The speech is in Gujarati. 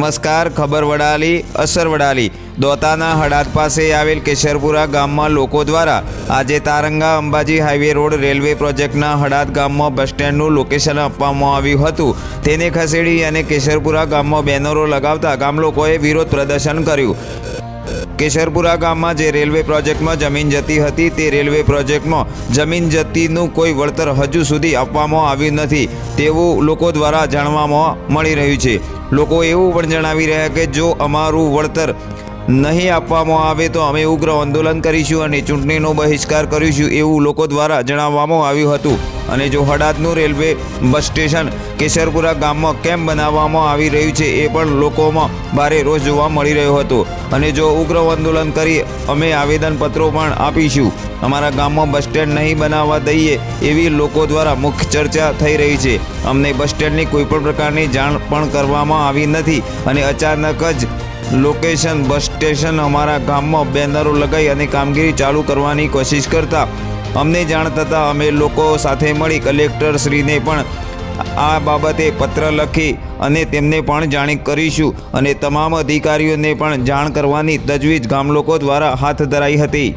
નમસ્કાર, ખબર વડાલી, અસર વડાલી. દોતાના હડાદ પાસે આવેલ કેશરપુરા ગામમાં લોકો દ્વારા આજે Taranga Ambaji highway road railway પ્રોજેક્ટના હડાદ ગામમાં બસ સ્ટેન્ડનું લોકેશન આપવામાં આવ્યું હતું. તેને ખસેડી અને કેશરપુરા ગામમાં બેનરો લગાવતા ગામલોકોએ વિરોધ પ્રદર્શન કર્યું. કેશરપુરા ગામમાં જે રેલવે પ્રોજેક્ટમાં જમીન જતી હતી, તે રેલવે પ્રોજેક્ટમાં જમીન જતીનું કોઈ વળતર હજુ સુધી આપવામાં આવ્યું નથી. તેવું લોકો દ્વારા જાણવામાં મળી રહ્યું છે. લોકો એવું પણ જણાવી રહ્યા કે જો અમારું વળતર નહીં આપવામાં આવે તો અમે ઉગ્ર આંદોલન કરીશું અને ચૂંટણીનો બહિષ્કાર કરીશું એવું લોકો દ્વારા જણાવવામાં આવ્યું હતું. અને જો હડાદનું રેલવે બસ સ્ટેશન કેશરપુરા ગામમાં કેમ બનાવવામાં આવી રહ્યું છે, એ પણ લોકોમાં ભારે રોષ જોવા મળી રહ્યો હતો. અને જો ઉગ્ર આંદોલન કરી અમે આવેદનપત્રો પણ આપીશું. અમારા ગામમાં બસ સ્ટેન્ડ નહીં બનાવવા દઈએ, એવી લોકો દ્વારા મુખ્ય ચર્ચા થઈ રહી છે. અમને બસ સ્ટેન્ડની કોઈપણ પ્રકારની જાણ પણ કરવામાં આવી નથી અને અચાનક જ લોકેશન બસ સ્ટેશન અમારા ગામમાં બેનરો લગાવી અને કામગીરી ચાલુ કરવાની કોશિશ કરતા અમને જાણ થતાં અમે લોકો સાથે મળી કલેક્ટર શ્રીને પણ આ બાબતે પત્ર લખી અને તેમને પણ જાણ કરીશું અને તમામ અધિકારીઓને પણ જાણ કરવાની તજવીજ ગામલોકો દ્વારા હાથ ધરાઈ હતી.